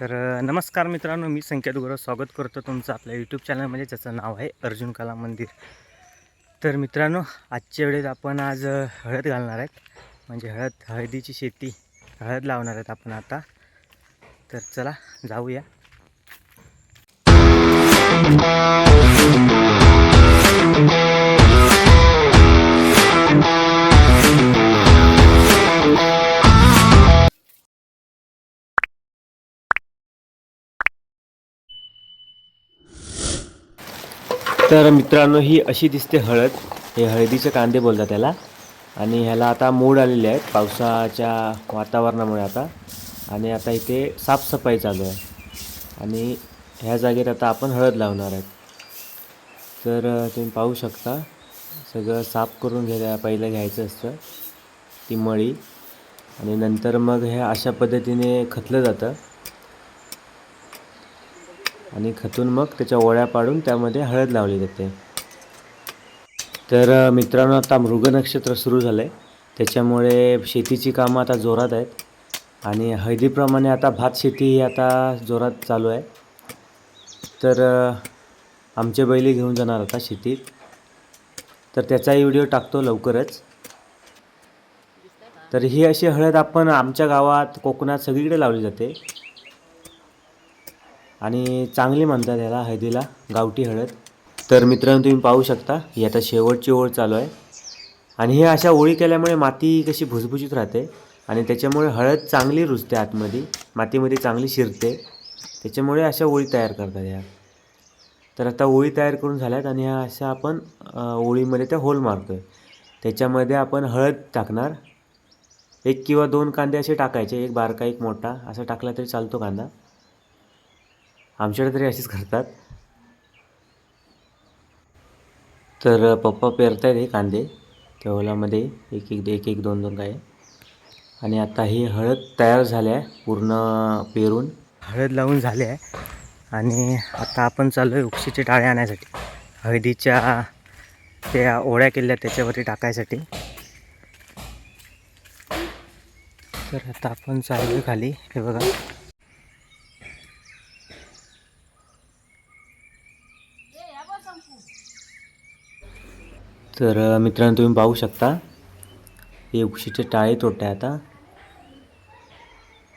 तर नमस्कार मित्रांनो मी संकेत गुरव स्वागत करतो तुमचं आपल्या यूट्यूब चॅनलमध्ये ज्याचं नाव आहे अर्जुन कला मंदिर. तर मित्रांनो आजच्या वेळेत आपण आज हळद घालणार आहेत. म्हणजे हळद हळदीची शेती हळद लावणार आहेत आपण आता. तर चला जाऊया. तर मित्रांनो ही अशी दिसते हळद. हे हळदीचे कांदे बोलतात त्याला आणि ह्याला आता मोड आलेले आहेत पावसाच्या वातावरणामुळे आता. आणि आता इथे साफसफाई चालू आहे. आणि ह्या जागेत आता आपण हळद लावणार आहेत. तर तुम्ही पाहू शकता सगळं साफ करून घ्या पहिलं घ्यायचं असतं ती मळी. आणि नंतर मग हे अशा पद्धतीने खतलं जातं. आणि खतून मग त्याच्या ओळ्या पाडून त्यामध्ये हळद लावली जाते. तर मित्रांनो आता मृग नक्षत्र सुरू झालं आहे त्याच्यामुळे शेतीची कामं आता जोरात आहेत. आणि हळदीप्रमाणे आता भात शेती ही आता जोरात चालू आहे. तर आमचे बैली घेऊन जाणार आता शेतीत. तर त्याचाही व्हिडिओ टाकतो लवकरच. तर ही अशी हळद आपण आमच्या गावात कोकणात सगळीकडे लावली जाते. आणि चांगली म्हणतात ह्याला हळदीला गावठी हळद. तर मित्रांनो तुम्ही पाहू शकता ही आता शेवटची ओळ चालू आहे. आणि हे अशा ओळी केल्यामुळे माती कशी भुसभुशीत राहते आणि त्याच्यामुळे हळद चांगली रुजते आतमध्ये मातीमध्ये चांगली शिरते. त्याच्यामुळे अशा ओळी तयार करतात ह्या तर आता ओळी तयार करून झाल्यात आणि ह्या अशा आपण ओळीमध्ये त्या होल मारतो आहे त्याच्यामध्ये आपण हळद टाकणार. एक किंवा दोन कांदे असे टाकायचे एक बारका एक मोठा असा टाकला तरी चालतो कांदा. आमच्याकडे तरी अशीच करतात. तर पप्पा पेरतायत हे कांदे. त्या ओलामध्ये एक एक एक एक दोन दोन काय. आणि आता ही हळद तयार झाली आहे पूर्ण पेरून. हळद लावून झाले आहे आणि आता आपण चाललो आहे उक्षीचे टाळे आणण्यासाठी हळदीच्या त्या ओळ्या केल्या त्याच्यावरती टाकायसाठी. तर आता आपण चाललो आहे खाली. हे बघा. तर मित्रांनो तुम्ही पाहू शकता. हे उक्षीचे टाळे तोडते आता.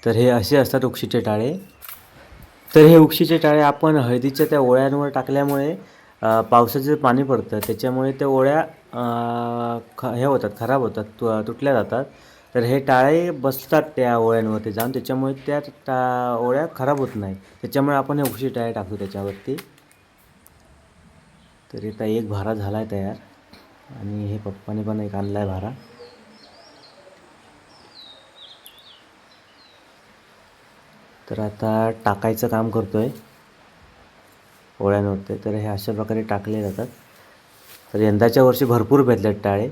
तर हे असे असतात उक्षीचे टाळे. तर हे उक्षीचे टाळे आपण हळदीच्या त्या ओळ्यांवर टाकल्यामुळे पावसाचं पाणी पडतं. त्याच्यामुळे त्या ओळ्या ख हे होतात खराब होतात तु तुटल्या जातात. तर हे टाळे बसतात त्या ओळ्यांवरती जाऊन. त्याच्यामुळे त्या टा ओळ्या खराब होत नाही. त्याच्यामुळे आपण हे उक्षी टाळे टाकू त्याच्यावरती. तर आता एक भारा झाला आहे तयार. आणि हे पप्पाने पण एक आणला आहे भारा. तर आता टाकायचं काम करतो आहे ओळ्यांवरती. तर हे अशा प्रकारे टाकले जातात. तर यंदाच्या वर्षी भरपूर भेटलेत टाळे.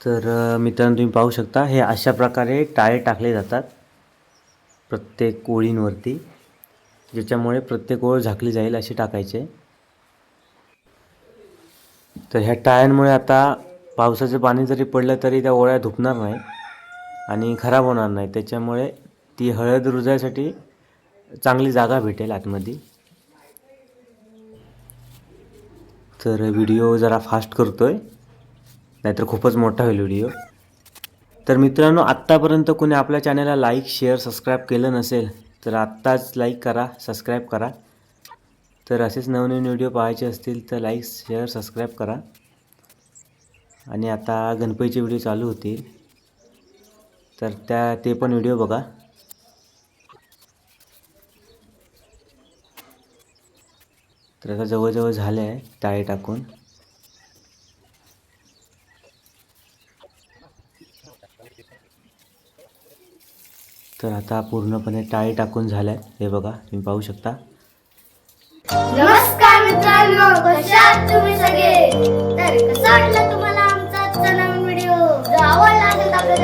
तर मित्रांनो तुम्ही पाहू शकता हे अशा प्रकारे टाळे टाकले जातात. प्रत्येक ओळींवरती. ज्याच्यामुळे प्रत्येक ओळ झाकली जाईल अशी टाकायचे. तर ह्या टाळ्यांमुळे आता पावसाचं पाणी जरी पडलं तरी त्या ओळ्या धुपणार नाही आणि खराब होणार नाही. त्याच्यामुळे ती हळद रुजायसाठी चांगली जागा भेटेल आतमध्ये. तर व्हिडिओ जरा फास्ट करतो आहे नाहीतर खूपच मोठा होईल व्हिडिओ. तर मित्रांनो आत्तापर्यंत कोणी आपल्या चॅनलला लाईक शेअर सबस्क्राईब केलं नसेल तर आत्ताच लाईक करा सबस्क्राईब करा. तर असेच नवनवीन व्हिडिओ पाहायचे असतील तर लाईक शेअर सबस्क्राईब करा. आणि आता गणपतीचे व्हिडिओ चालू होतील. तर त्या ते पण व्हिडिओ बघा. तर आता जवळजवळ झाले आहे टाळे टाकून. तर आता पूर्णपणे टाळी टाकून झाल्या. हे बघा तुम्ही पाहू शकता. नमस्कार मित्रांनो तुम्ही सगळे? तर तुम्हाला आमचा नवीन व्हिडिओ आवडला असेल तर आपल्या